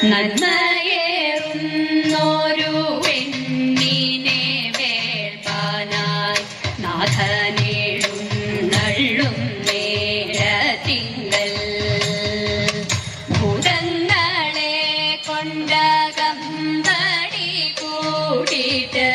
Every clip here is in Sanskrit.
നന്മയേറുന്നോരു പെണ്ണിനെ വേൾപ്പാനായി നാഥനേഴും നള്ളും നേരത്തിങ്കൽ ഭൂതങ്ങളെ കൊണ്ടകമ്പടി കൂടിയിട്ട്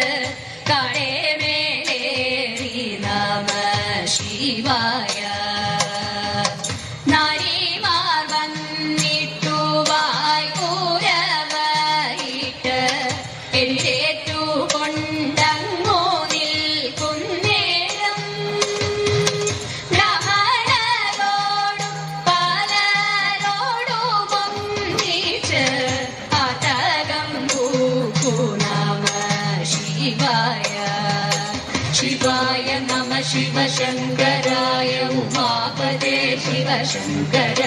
शिवाय। शिवाय मम शिवशङ्कराय उमापदे शिवशङ्कर।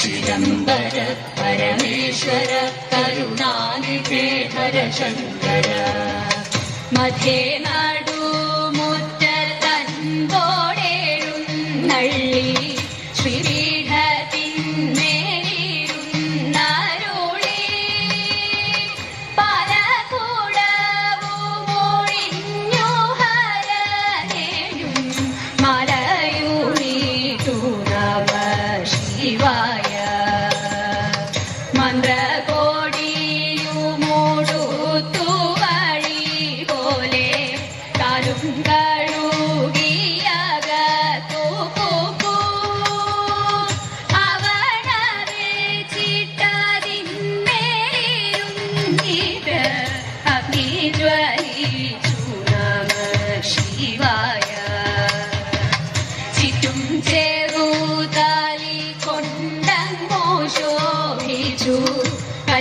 चिदम्बर परमेश्वर करुणानिके हर शङ्कर मधेन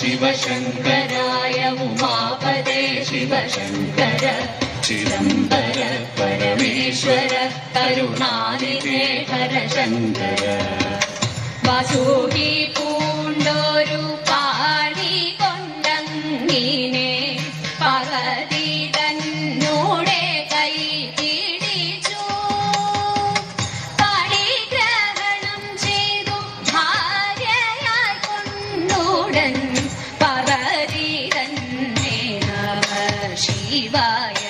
शिवशङ्कराय उमापदे शिवशङ्कर चिदम्बर परमेश्वर करुणानिधे हर शङ्कर वासुकी ಶಿವಾಯ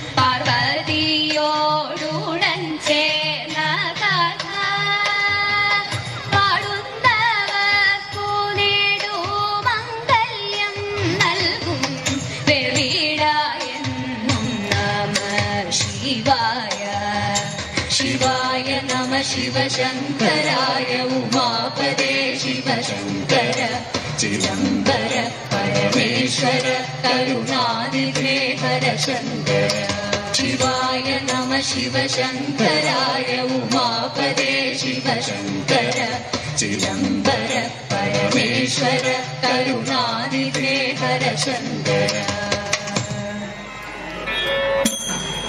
शिवाय नमः शिवशङ्कराय उमापदे शिवशङ्कर। चिदम्बर परमेश्वर करुणादिग्रे हरशन् शिवाय नमः शिवशङ्कराय उमापदे शिवशङ्कर। चिदम्बर परमेश्वर करुणादिग्रे हरशन्त्